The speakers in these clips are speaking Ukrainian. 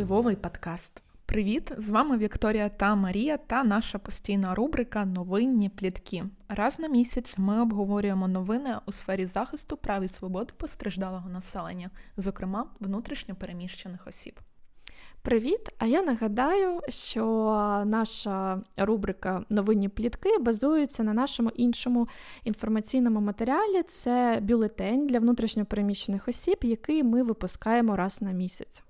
Впливовий подкаст. Привіт! З вами Вікторія та Марія та наша постійна рубрика Новинні плітки. Раз на місяць ми обговорюємо новини у сфері захисту прав і свобод постраждалого населення, зокрема внутрішньо переміщених осіб. Привіт! А я нагадаю, що наша рубрика Новинні плітки базується на нашому іншому інформаційному матеріалі. Це бюлетень для внутрішньопереміщених осіб, який ми випускаємо раз на місяць.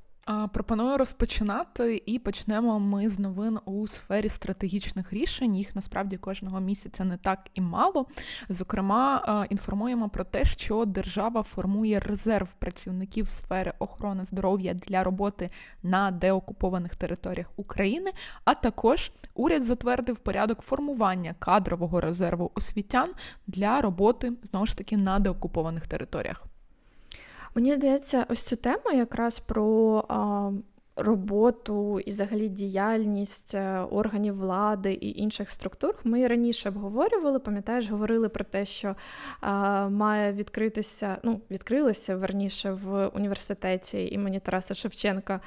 Пропоную розпочинати і почнемо ми з новин у сфері стратегічних рішень. Їх насправді кожного місяця не так і мало. Зокрема, інформуємо про те, що держава формує резерв працівників сфери охорони здоров'я для роботи на деокупованих територіях України. А також уряд затвердив порядок формування кадрового резерву освітян для роботи знову ж таки на деокупованих територіях. Мені здається, ось цю тему якраз про роботу і взагалі діяльність е, органів влади і інших структур ми раніше обговорювали. Пам'ятаєш, говорили про те, що а, має відкритися, ну, відкрилося верніше в університеті імені Тараса Шевченка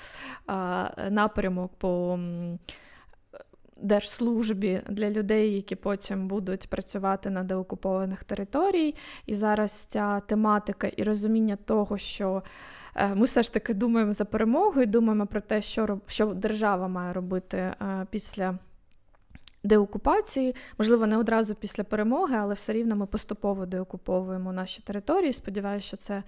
а, напрямок по держслужбі для людей, які потім будуть працювати на деокупованих територій. І зараз ця тематика і розуміння того, що е, ми все ж таки думаємо за перемогу і думаємо про те, що що держава має робити е, після. Деокупації, можливо, не одразу після перемоги, але все рівно ми поступово деокуповуємо наші території. Сподіваюся, що це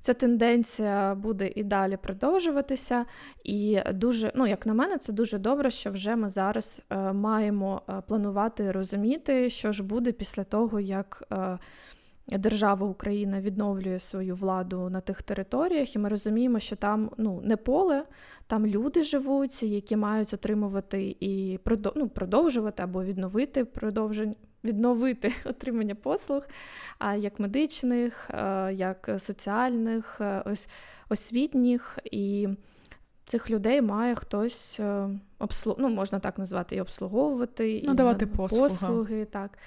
ця тенденція буде і далі продовжуватися. І дуже, ну як на мене, це дуже добре, що вже ми зараз е, маємо е, планувати розуміти, що ж буде після того, як. Е, Держава Україна відновлює свою владу на тих територіях, і ми розуміємо, що там ну, не поле, там люди живуть, які мають отримувати і ну, продовжувати або відновити продовження відновити отримання послуг, як медичних, як соціальних, ось освітніх. І цих людей має хтось е, обслуг... ну, можна так назвати, і обслуговувати, ну, і давати послуги. послуги. так.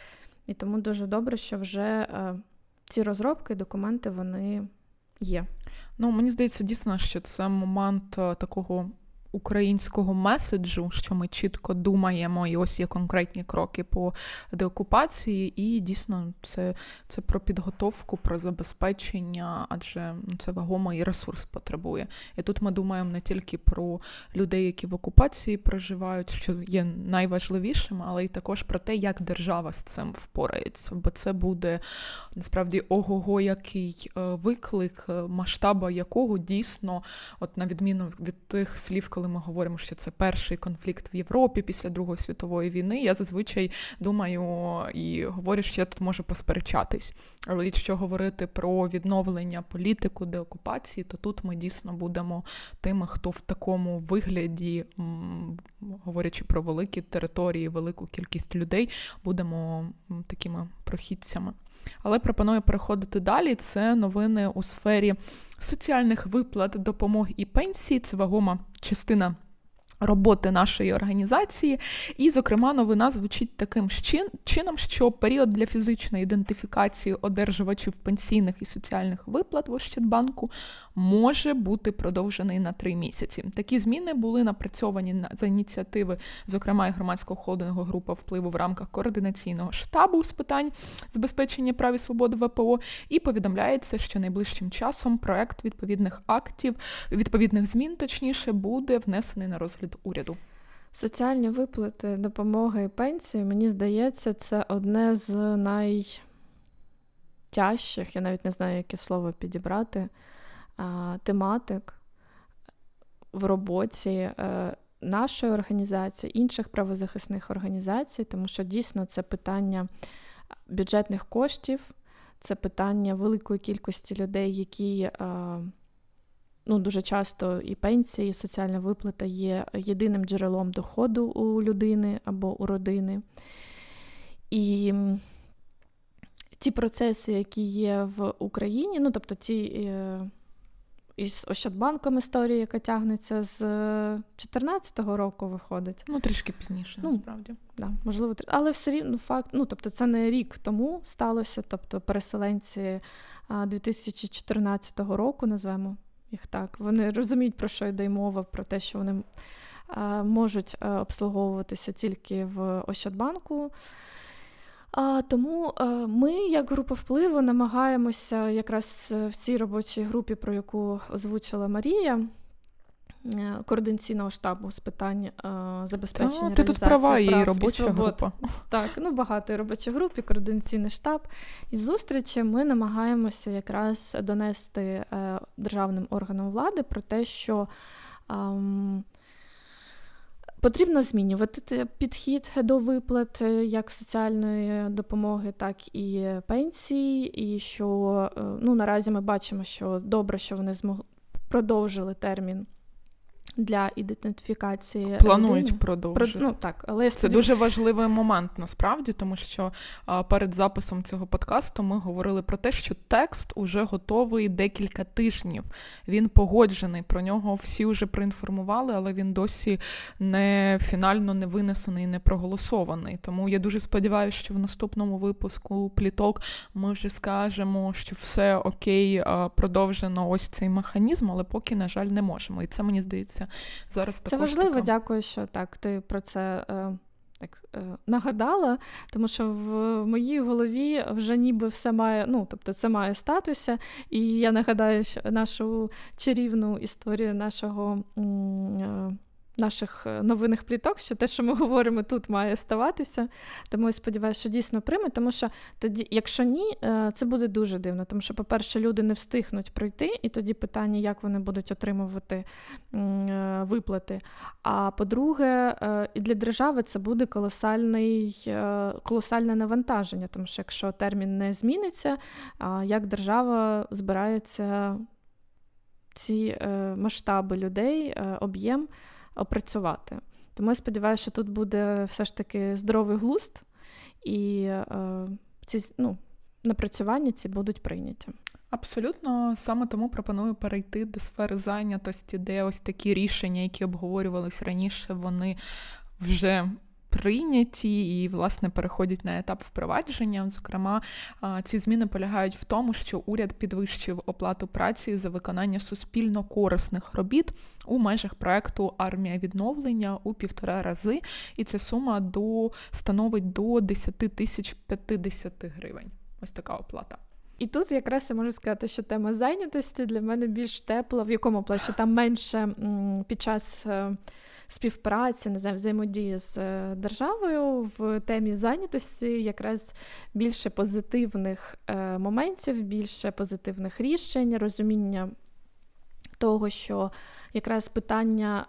І тому дуже добре, що вже е, ці розробки, документи вони є. Ну, мені здається, дійсно, що це момент е, такого українського меседжу, що ми чітко думаємо, і ось є конкретні кроки по деокупації, і дійсно це це про підготовку, про забезпечення, адже ну, це вагомий ресурс потребує. І тут ми думаємо не тільки про людей, які в окупації проживають, що є найважливішим, але й також про те, як держава з цим впорається. Бо це буде насправді ого-го, який е, виклик, е, масштаба якого дійсно, от на відміну від тих слів, коли коли ми говоримо, що це перший конфлікт в Європі після Другої світової війни, я зазвичай думаю і говорю, що я тут можу посперечатись. Але якщо говорити про відновлення політику деокупації, то тут ми дійсно будемо тими, хто в такому вигляді, говорячи про великі території, велику кількість людей, будемо такими прохідцями. Але пропоную переходити далі. Це новини у сфері соціальних виплат, допомог і пенсії. Це вагома частина роботи нашої організації. І, зокрема, новина звучить таким чином, що період для фізичної ідентифікації одержувачів пенсійних і соціальних виплат в Ощадбанку може бути продовжений на три місяці. Такі зміни були напрацьовані за ініціативи, зокрема і громадського холдингу група впливу в рамках координаційного штабу з питань забезпечення прав і свободи ВПО. І повідомляється, що найближчим часом проект відповідних актів, відповідних змін, точніше, буде внесений на розгляд уряду. Соціальні виплати, допомога і пенсії, мені здається, це одне з найтяжчих, я навіть не знаю, яке слово підібрати, тематик в роботі е, нашої організації, інших правозахисних організацій, тому що дійсно це питання бюджетних коштів, це питання великої кількості людей, які ну, дуже часто і пенсії, і соціальна виплата є єдиним джерелом доходу у людини або у родини. І ті процеси, які є в Україні, ну тобто ті е, із Ощадбанком історія, яка тягнеться з 2014 року, виходить. Ну, трішки пізніше, ну, насправді. Да, можливо, Але все рівно факт, ну тобто, це не рік тому сталося, тобто переселенці 2014 року, назвемо їх так. Вони розуміють, про що йде мова, про те, що вони можуть обслуговуватися тільки в Ощадбанку. А, тому ми, як група впливу, намагаємося якраз в цій робочій групі, про яку озвучила Марія. Е, Координаційного штабу з питань е, забезпечення Та, ти тут права, і прав і робоча свобод. група. Так, ну багато і робоча група, і координаційний штаб. І зустрічі ми намагаємося якраз донести е, державним органам влади про те, що потрібно змінювати підхід до виплат як соціальної допомоги, так і пенсій. І що ну, наразі ми бачимо, що добре, що вони змогли продовжили термін. Для ідентифікації Планують людини. Про, продовжити. ну так, але Це сподіваюся, дуже важливий момент насправді, тому що а, перед записом цього подкасту ми говорили про те, що текст уже готовий декілька тижнів. Він погоджений. Про нього всі вже проінформували, але він досі не фінально не винесений, не проголосований. Тому я дуже сподіваюся, що в наступному випуску пліток ми вже скажемо, що все окей, продовжено ось цей механізм, але поки, на жаль, не можемо. І це мені здається зараз Це також важливо, така- дякую, що так ти про це е, так, е, нагадала, тому що в моїй голові вже ніби все має, ну тобто це має статися. І я нагадаю що нашу чарівну історію нашого. м, е, Наших е, новинних пліток, що те, що ми говоримо тут, має ставатися. Тому я сподіваюся, що дійсно прийме, тому що тоді, якщо ні, е, це буде дуже дивно. Тому що, по-перше, люди не встигнуть пройти, і тоді питання, як вони будуть отримувати е, виплати. А по-друге, і для держави це буде колосальний, колосальне навантаження, тому що якщо термін не зміниться, як держава збирається ці масштаби людей, об'єм опрацювати. Тому я сподіваюся, що тут буде все ж таки здоровий глузд, і е, ці ну, напрацювання ці будуть прийняті. Абсолютно саме тому пропоную перейти до сфери зайнятості, де ось такі рішення, які обговорювались раніше, вони вже прийняті і, власне, переходять на етап впровадження. Зокрема, ці зміни полягають в тому, що уряд підвищив оплату праці за виконання суспільно корисних робіт у межах проекту Армія відновлення у півтора рази, і ця сума до становить до 10 тисяч 50 гривень. Ось така оплата. І тут якраз я можу сказати, що тема зайнятості для мене більш тепла, в якому що там менше під час співпраці, не знаю, взаємодії з е, державою в темі зайнятості якраз більше позитивних е, моментів, більше позитивних рішень, розуміння того, що якраз питання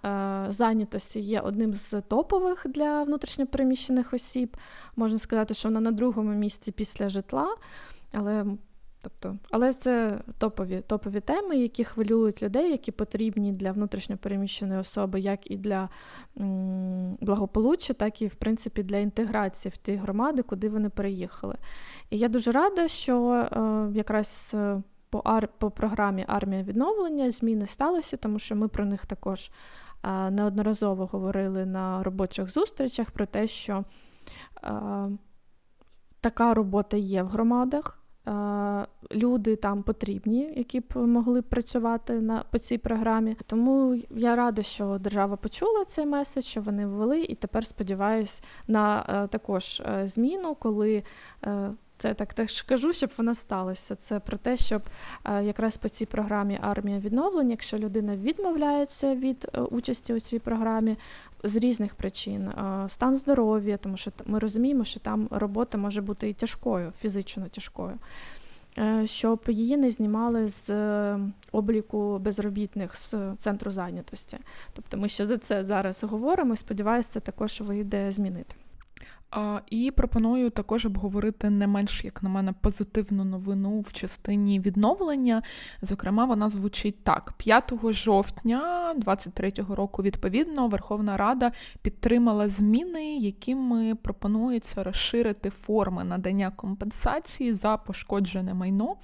е, зайнятості є одним з топових для внутрішньопереміщених осіб. Можна сказати, що вона на другому місці після житла. Але, тобто, але це топові, топові теми, які хвилюють людей, які потрібні для внутрішньопереміщеної особи, як і для м, благополуччя, так і в принципі для інтеграції в ті громади, куди вони переїхали. І я дуже рада, що е, якраз. е, По, ар... по програмі Армія відновлення зміни сталися, тому що ми про них також е, неодноразово говорили на робочих зустрічах про те, що е, така робота є в громадах. Е, Люди там потрібні, які б могли працювати на по цій програмі. Тому я рада, що держава почула цей меседж, що вони ввели, і тепер сподіваюся на е, також е, зміну, коли це так теж кажу, щоб вона сталася. Це про те, щоб якраз по цій програмі армія відновлення, якщо людина відмовляється від участі у цій програмі з різних причин, стан здоров'я, тому що ми розуміємо, що там робота може бути тяжкою, фізично тяжкою. е, Щоб її не знімали з е, обліку безробітних з центру зайнятості. Тобто ми ще за це зараз говоримо. і Сподіваюся, це також вийде змінити. І пропоную також обговорити не менш, як на мене, позитивну новину в частині відновлення. Зокрема, вона звучить так: 5 жовтня 2023 року, відповідно, Верховна Рада підтримала зміни, якими пропонується розширити форми надання компенсації за пошкоджене майно.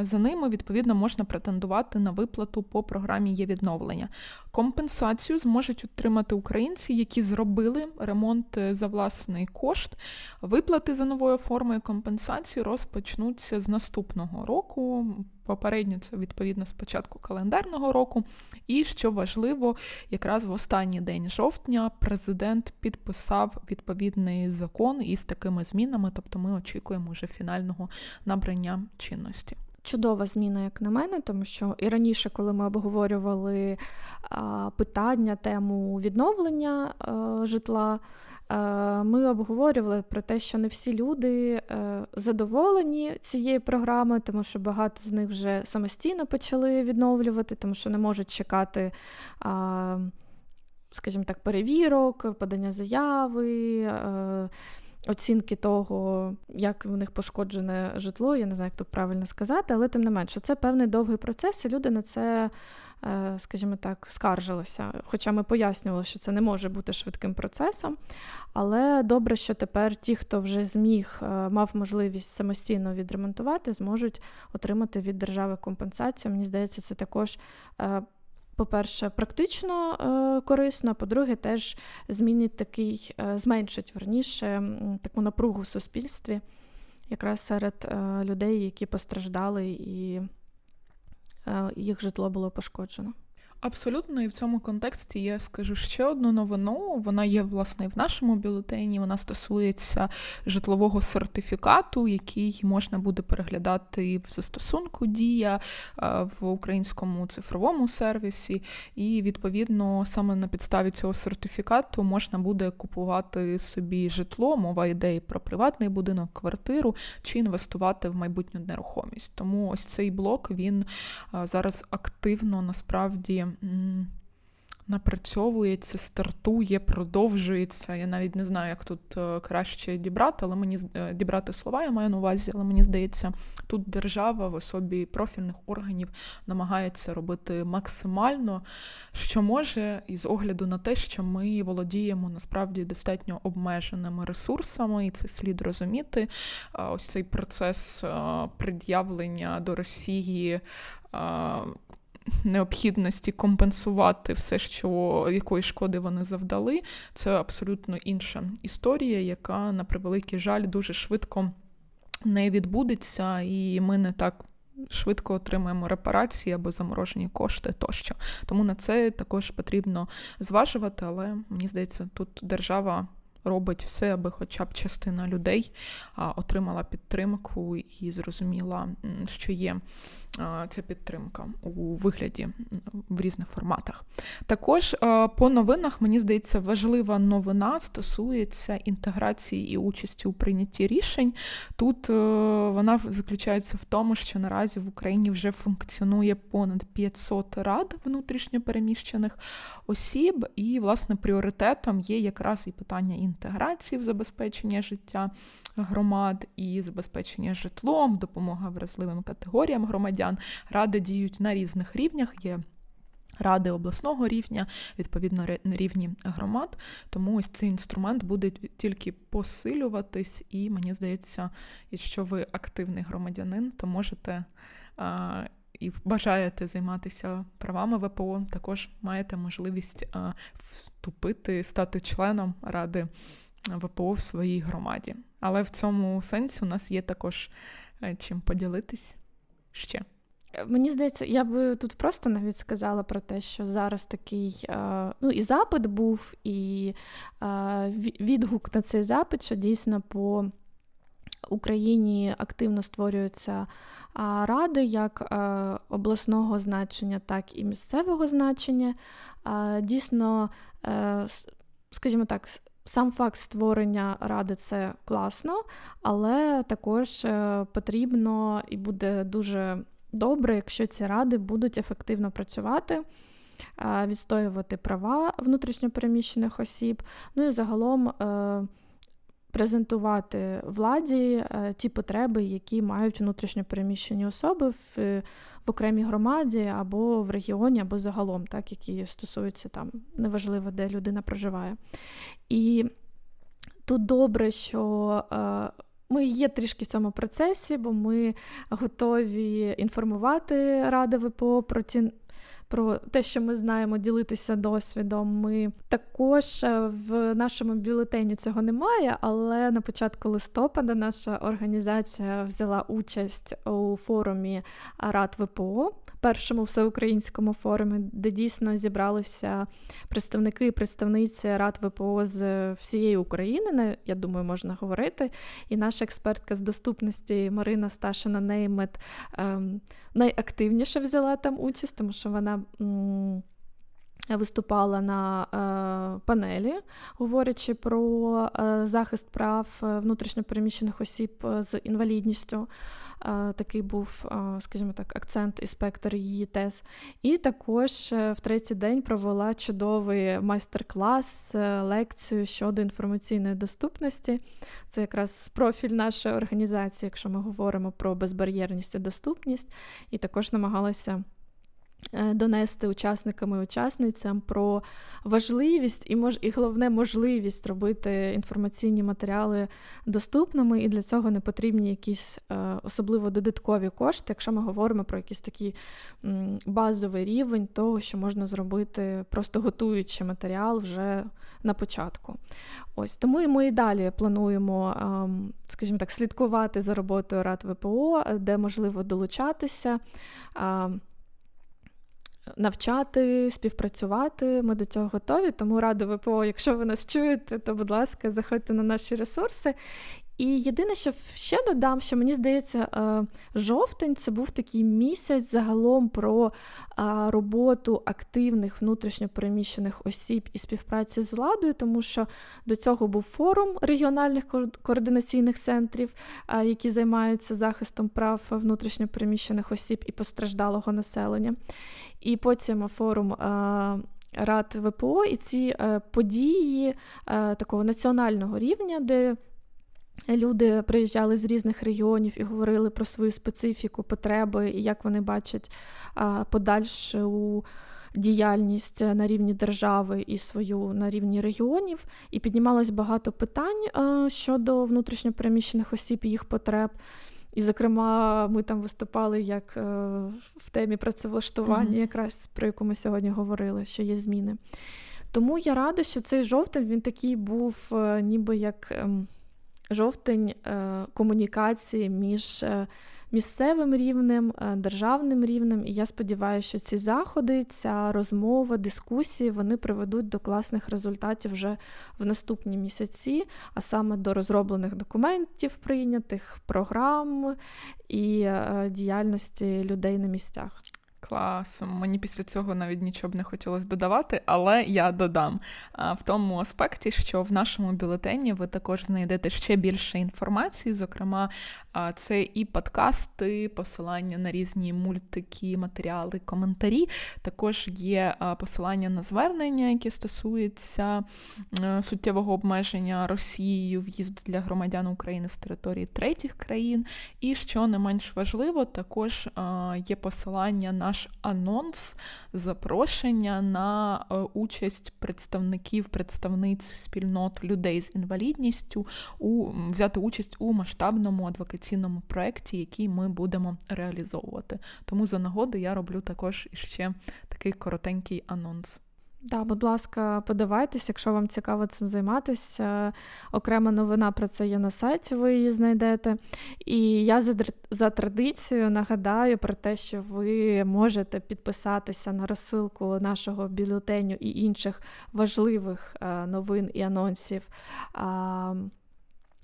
За ними відповідно можна претендувати на виплату по програмі є відновлення. Компенсацію зможуть отримати українці, які зробили ремонт е, за власний кошт. Виплати за новою формою компенсації розпочнуться з наступного року. Попередньо це відповідно з початку календарного року. І що важливо, якраз в останній день жовтня президент підписав відповідний закон із такими змінами, тобто ми очікуємо вже фінального набрання чинності. Чудова зміна, як на мене, тому що і раніше, коли ми обговорювали питання, тему відновлення а, житла, ми обговорювали про те, що не всі люди задоволені цією програмою, тому що багато з них вже самостійно почали відновлювати, тому що не можуть чекати. Скажімо так, перевірок, подання заяви, оцінки того, як в них пошкоджене житло, я не знаю, як тут правильно сказати, але тим не менше, це певний довгий процес, і люди на це, е, скажімо так, скаржилися. Хоча ми пояснювали, що це не може бути швидким процесом. Але добре, що тепер ті, хто вже зміг, е, мав можливість самостійно відремонтувати, зможуть отримати від держави компенсацію. Мені здається, це також. Е, по-перше, практично е, корисно, а по-друге, теж змінить такий, е, зменшить верніше таку напругу в суспільстві, якраз серед е, людей, які постраждали, і е, їх житло було пошкоджено. Абсолютно, і в цьому контексті я скажу ще одну новину. Вона є власне в нашому бюлетені. Вона стосується житлового сертифікату, який можна буде переглядати в застосунку Дія в українському цифровому сервісі. І відповідно саме на підставі цього сертифікату можна буде купувати собі житло, мова йде і про приватний будинок, квартиру чи інвестувати в майбутню нерухомість. Тому ось цей блок він зараз активно насправді напрацьовується, стартує, продовжується. Я навіть не знаю, як тут е, краще дібрати, але мені е, дібрати слова, я маю на увазі, але мені здається, тут держава в особі профільних органів намагається робити максимально, що може, і з огляду на те, що ми володіємо насправді достатньо обмеженими ресурсами, і це слід розуміти. Ось цей процес е, пред'явлення до Росії необхідності компенсувати все, що якої шкоди вони завдали, це абсолютно інша історія, яка, на превеликий жаль, дуже швидко не відбудеться, і ми не так. Швидко отримаємо репарації або заморожені кошти тощо. Тому на це також потрібно зважувати, але мені здається, тут держава робить все, аби хоча б частина людей отримала підтримку і зрозуміла, що є ця підтримка у вигляді в різних форматах. Також по новинах, мені здається, важлива новина стосується інтеграції і участі у прийнятті рішень. Тут е, вона заключається в тому, що наразі в Україні вже функціонує понад 500 рад внутрішньопереміщених осіб, і, власне, пріоритетом є якраз і питання інтеграції в забезпечення життя громад і забезпечення житлом, допомога вразливим категоріям громадян. Ради діють на різних рівнях. Є Ради обласного рівня, відповідно, рівні громад, тому ось цей інструмент буде тільки посилюватись, і мені здається, якщо ви активний громадянин, то можете і бажаєте займатися правами ВПО, також маєте можливість а, вступити, стати членом ради ВПО в своїй громаді. Але в цьому сенсі у нас є також е, чим поділитись ще. Мені здається, я би тут просто навіть сказала про те, що зараз такий е, ну і запит був, і е, відгук на цей запит, що дійсно по Україні активно створюються ради як обласного значення, так і місцевого значення. Дійсно, скажімо так, Сам факт створення ради це класно, але також е, потрібно і буде дуже добре, якщо ці ради будуть ефективно працювати, е, відстоювати права внутрішньопереміщених осіб, ну і загалом е, презентувати владі ті потреби, які мають внутрішньопереміщені особи в в окремій громаді або в регіоні, або загалом, так, які стосуються там неважливо, де людина проживає. І тут добре, що. Е, ми є трішки в цьому процесі, бо ми готові інформувати Ради ВПО про ті про те, що ми знаємо, ділитися досвідом. Ми також е, в нашому бюлетені цього немає, але на початку листопада наша організація взяла участь у форумі Рад ВПО, першому всеукраїнському форумі, де дійсно зібралися представники і представниці Рад ВПО з всієї України. Я думаю, можна говорити. І наша експертка з доступності Марина Сташина Неймет ем, найактивніше взяла там участь, тому що вона. М- Виступала на е, панелі, говорячи про е, захист прав е, внутрішньопереміщених осіб е, з інвалідністю. Е, такий був, е, скажімо так, акцент і спектр її тез. І також е, в третій день провела чудовий майстер-клас, лекцію щодо інформаційної доступності. Це якраз профіль нашої організації, якщо ми говоримо про безбар'єрність і доступність, і також намагалася. Донести учасникам і учасницям про важливість і мож, і головне можливість робити інформаційні матеріали доступними, і для цього не потрібні якісь е, особливо додаткові кошти, якщо ми говоримо про якийсь такий базовий рівень того, що можна зробити, просто готуючи матеріал вже на початку. Ось тому і ми і далі плануємо, е, скажімо так, слідкувати за роботою Рад ВПО, де можливо долучатися. Навчати, співпрацювати. Ми до цього готові. Тому ради ВПО, якщо ви нас чуєте, то, будь ласка, заходьте на наші ресурси. І єдине, що ще додам, що мені здається, е, жовтень це був такий місяць загалом про роботу активних внутрішньопереміщених осіб і співпраці з владою, тому що до цього був форум регіональних координаційних центрів, які займаються захистом прав внутрішньопереміщених осіб і постраждалого населення. І потім форум. Рад ВПО і ці е, події е, такого національного рівня, де Люди приїжджали з різних регіонів і говорили про свою специфіку, потреби і як вони бачать подальшу діяльність на рівні держави і свою на рівні регіонів. І піднімалось багато питань щодо внутрішньопереміщених осіб, їх потреб. І, зокрема, ми там виступали як е, в темі працевлаштування, mm-hmm. якраз про яку ми сьогодні говорили, що є зміни. Тому я рада, що цей жовтень він такий був, е, ніби як. Жовтень е, комунікації між е, місцевим рівнем, е, державним рівнем. І я сподіваюся, що ці заходи, ця розмова, дискусії вони приведуть до класних результатів вже в наступні місяці, а саме до розроблених документів, прийнятих програм і діяльності людей на місцях. Клас. Мені після цього навіть нічого б не хотілося додавати, але я додам в тому аспекті, що в нашому бюлетені ви також знайдете ще більше інформації. Зокрема, це і подкасти, посилання на різні мультики, матеріали, коментарі. Також є посилання на звернення, які стосуються суттєвого обмеження Росією в'їзду для громадян України з території третіх країн. І що не менш важливо, також є посилання наш анонс запрошення на е, участь представників, представниць спільнот людей з інвалідністю у взяти участь у масштабному адвокаційному проєкті, який ми будемо реалізовувати. Тому за нагоду я роблю також іще такий коротенький анонс. Да, будь ласка, подавайтесь, якщо вам цікаво цим займатися. Окрема новина про це є на сайті, ви її знайдете. І я за, за традицією нагадаю про те, що ви можете підписатися на розсилку нашого бюлетеню і інших важливих е, новин і анонсів.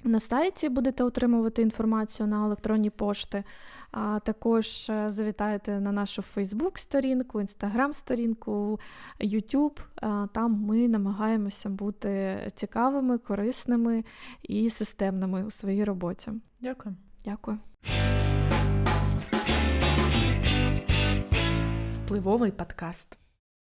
На сайті будете отримувати інформацію на електронні пошти, а також е, завітайте на нашу Фейсбук-сторінку, Інстаграм-сторінку, YouTube. Там ми намагаємося бути цікавими, корисними і системними у своїй роботі. Дякую. Дякую. Впливовий подкаст.